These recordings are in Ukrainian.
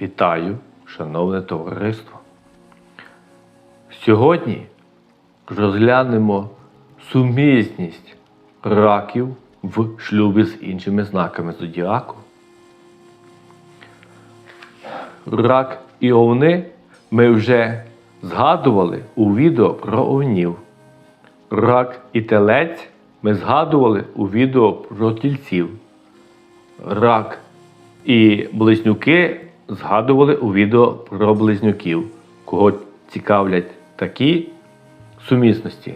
Вітаю, шановне товариство. Сьогодні розглянемо сумісність раків в шлюбі з іншими знаками зодіаку. Рак і овни ми вже згадували у відео про овнів. Рак і телець ми згадували у відео про тільців. Рак і близнюки згадували у відео про близнюків. Кого цікавлять такі сумісності,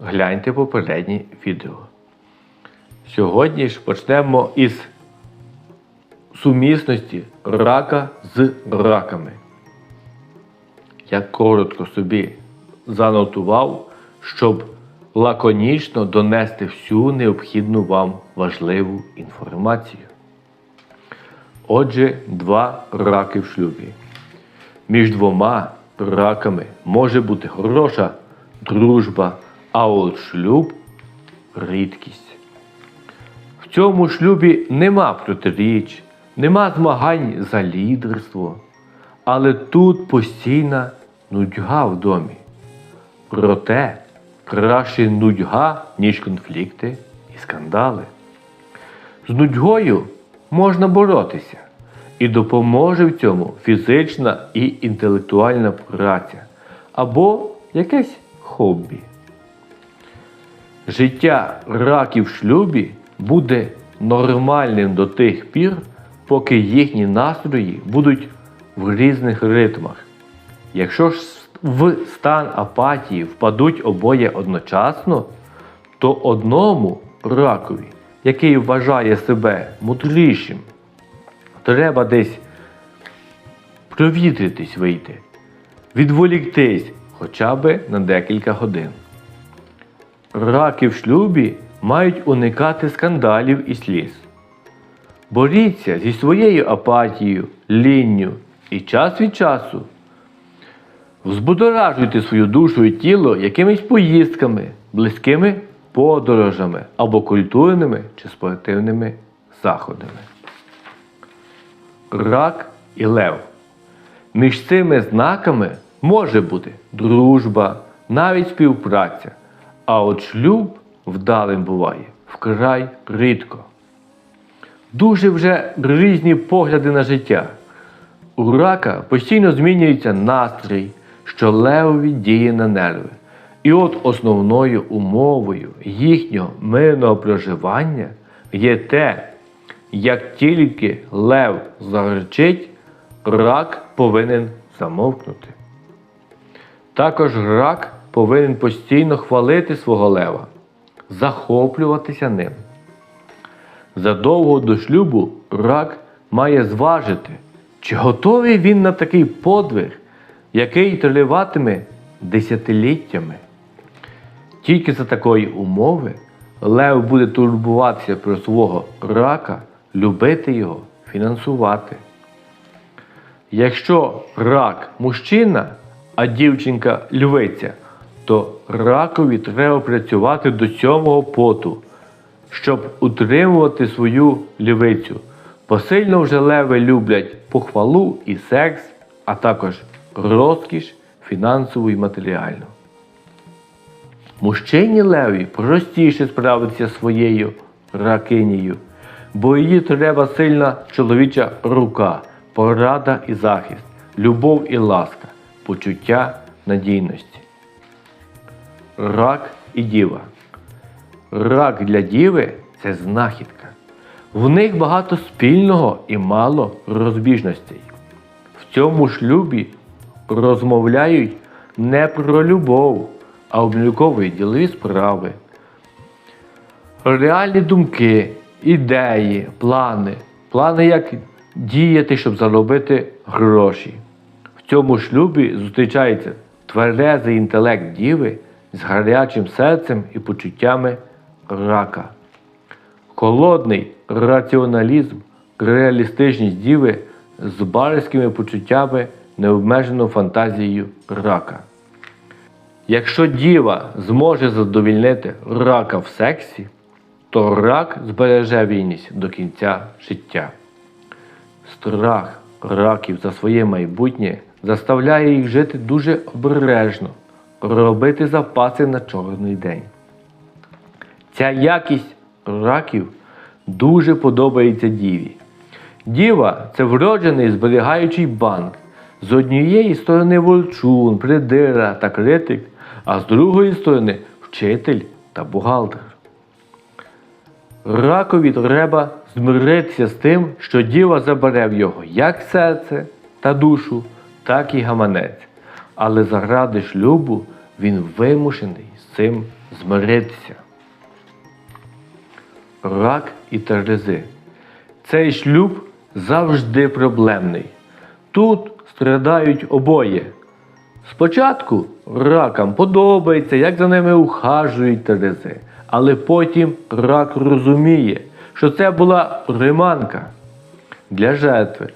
гляньте попереднє відео. Сьогодні ж почнемо із сумісності рака з раками. Я коротко собі занотував, щоб лаконічно донести всю необхідну вам важливу інформацію. Отже, два раки в шлюбі. Між двома раками може бути хороша дружба, а от шлюб рідкість. В цьому шлюбі нема протиріч, нема змагань за лідерство, але тут постійна нудьга в домі. Проте краще нудьга, ніж конфлікти і скандали. З нудьгою можна боротися, і допоможе в цьому фізична і інтелектуальна праця або якесь хобі. Життя раків в шлюбі буде нормальним до тих пір, поки їхні настрої будуть в різних ритмах. Якщо ж в стан апатії впадуть обоє одночасно, то одному ракові, який вважає себе мудрішим, треба десь провітритись вийти, відволіктись хоча б на декілька годин. Раки в шлюбі мають уникати скандалів і сліз. Боріться зі своєю апатією, лінню і час від часу. Взбудоражуйте свою душу і тіло якимись поїздками, близькими подорожами або культурними чи спортивними заходами. Рак і лев. Між цими знаками може бути дружба, навіть співпраця, а от шлюб вдалим буває вкрай рідко. Дуже вже різні погляди на життя. У рака постійно змінюється настрій, що левові діє на нерви. І от основною умовою їхнього мирного проживання є те, як тільки лев заречить, рак повинен замовкнути. Також рак повинен постійно хвалити свого лева, захоплюватися ним. Задовго до шлюбу рак має зважити, чи готовий він на такий подвиг, який триватиме десятиліттями. Тільки за такої умови Лев буде турбуватися про свого рака, любити його, фінансувати. Якщо рак мужчина, а дівчинка львиця, то ракові треба працювати до сьомого поту, щоб утримувати свою львицю. Посильно вже леви люблять похвалу і секс, а також розкіш фінансову і матеріальну. Мужчині леві простіше справитися своєю ракинею, бо її треба сильна чоловіча рука, порада і захист, любов і ласка, почуття надійності. Рак і діва. Рак для діви це знахідка. В них багато спільного і мало розбіжностей. В цьому шлюбі розмовляють не про любов, а обліковують ділові справи. Реальні думки, ідеї, плани, плани, як діяти, щоб заробити гроші. В цьому шлюбі зустрічається тверезий інтелект діви з гарячим серцем і почуттями рака. Холодний раціоналізм, реалістичність діви з барськими почуттями, необмеженою фантазією рака. Якщо діва зможе задовільнити рака в сексі, то рак збереже вільність до кінця життя. Страх раків за своє майбутнє заставляє їх жити дуже обережно, робити запаси на чорний день. Ця якість раків дуже подобається діві. Діва це вроджений зберігаючий банк. З однієї сторони вольчун, придира та критик, а з другої сторони вчитель та бухгалтер. Ракові треба змиритися з тим, що діва забере в його як серце та душу, так і гаманець. Але заради шлюбу він вимушений з цим змиритися. Рак і Терези. Цей шлюб завжди проблемний. Тут страдають обоє. Спочатку ракам подобається, як за ними ухажують Терези, але потім рак розуміє, що це була приманка для жертви.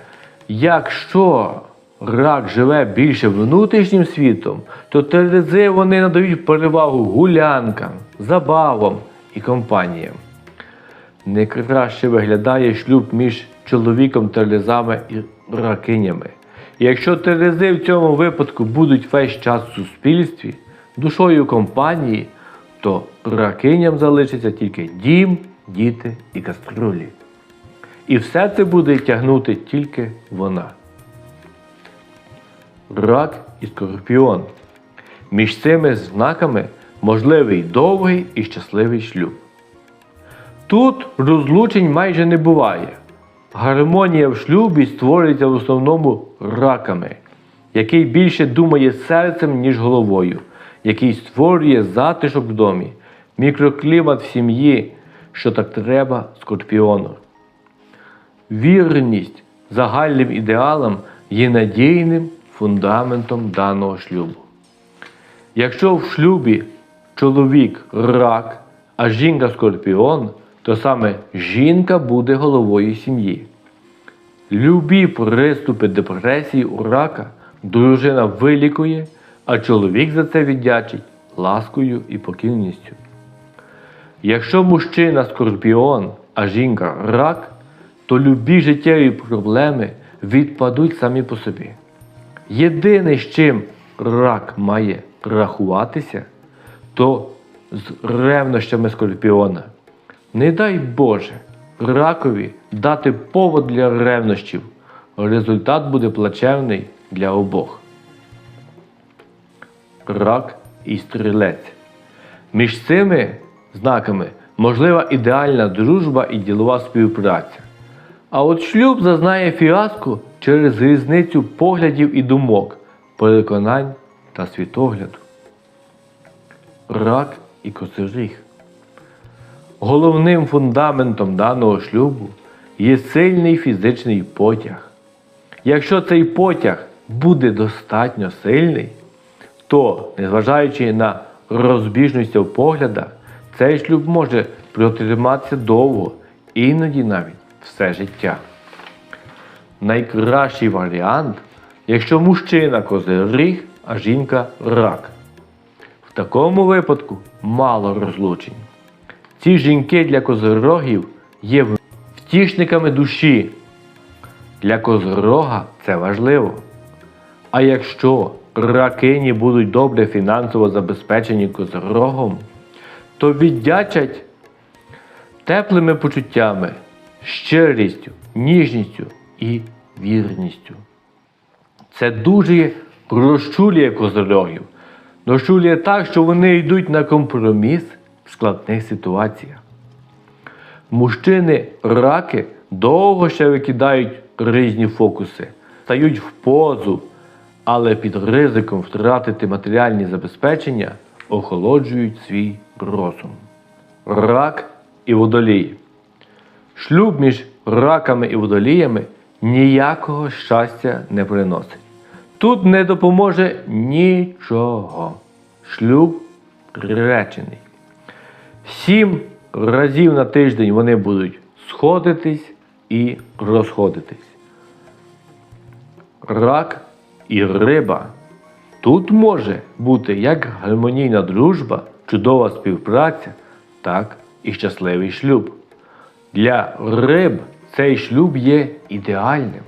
Якщо рак живе більше внутрішнім світом, то Терези вони надають перевагу гулянкам, забавам і компаніям. Не краще виглядає шлюб між чоловіком Терезами і ракинями. Якщо Терези в цьому випадку будуть весь час в суспільстві, душою компанії, то ракиням залишиться тільки дім, діти і каструлі. І все це буде тягнути тільки вона. Рак і скорпіон. Між цими знаками можливий довгий і щасливий шлюб. Тут розлучень майже не буває. Гармонія в шлюбі створюється в основному раками, який більше думає серцем, ніж головою, який створює затишок в домі, мікроклімат в сім'ї, що так треба скорпіону. Вірність загальним ідеалам є надійним фундаментом даного шлюбу. Якщо в шлюбі чоловік рак, а жінка скорпіон, то саме жінка буде головою сім'ї. Любі приступи депресії у рака дружина вилікує, а чоловік за це віддячить ласкою і покірністю. Якщо мужчина скорпіон, а жінка рак, то любі життєві проблеми відпадуть самі по собі. Єдине, з чим рак має рахуватися, то з ревнощами скорпіона. Не дай Боже ракові дати повод для ревнощів. Результат буде плачевний для обох. Рак і стрілець. Між цими знаками можлива ідеальна дружба і ділова співпраця. А от шлюб зазнає фіаско через різницю поглядів і думок, переконань та світогляду. Рак і козиріг. Головним фундаментом даного шлюбу є сильний фізичний потяг. Якщо цей потяг буде достатньо сильний, то, незважаючи на розбіжності в поглядах, цей шлюб може протриматися довго, іноді навіть все життя. Найкращий варіант, якщо мужчина козиріг, а жінка рак. В такому випадку мало розлучень. Ці жінки для козирогів є втішниками душі. Для козирога це важливо. А якщо ракині будуть добре фінансово забезпечені козирогом, то віддячать теплими почуттями, щирістю, ніжністю і вірністю. Це дуже розчулює козирогів. Розчулює так, що вони йдуть на компроміс складних ситуаціях. Мужчини раки довго ще викидають різні фокуси, стають в позу, але під ризиком втратити матеріальні забезпечення охолоджують свій розум. Рак і водолій. Шлюб між раками і водоліями ніякого щастя не приносить. Тут не допоможе нічого. Шлюб приречений. Сім разів на тиждень вони будуть сходитись і розходитись. Рак і риба. Тут може бути як гармонійна дружба, чудова співпраця, так і щасливий шлюб. Для риб цей шлюб є ідеальним.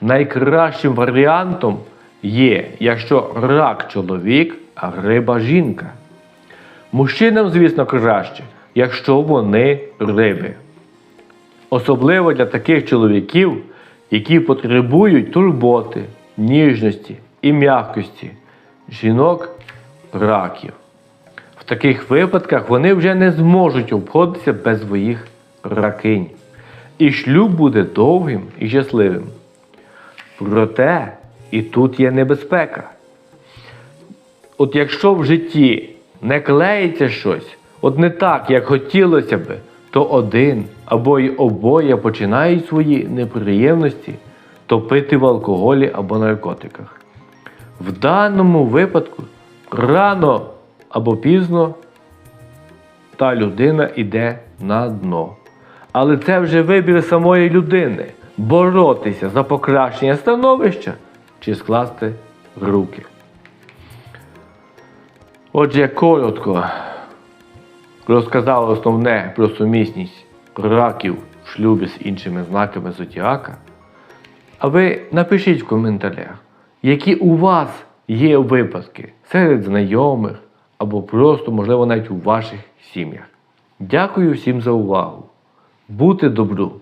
найкращим варіантом є, якщо рак чоловік, а риба жінка. Мужчинам, звісно, краще, якщо вони риби. Особливо для таких чоловіків, які потребують турботи, ніжності і м'якості жінок раків. В таких випадках вони вже не зможуть обходитися без своїх ракинь. І шлюб буде довгим і щасливим. Проте і тут є небезпека. От якщо в житті не клеїться щось, от не так, як хотілося би, то один або й обоє починають свої неприємності топити в алкоголі або наркотиках. В даному випадку рано або пізно та людина йде на дно. Але це вже вибір самої людини боротися за покращення становища чи скласти руки. Отже, коротко розказав основне про сумісність раків в шлюбі з іншими знаками зодіака. А ви напишіть в коментарях, які у вас є випадки серед знайомих або просто, можливо, навіть у ваших сім'ях. Дякую всім за увагу. Бути добру!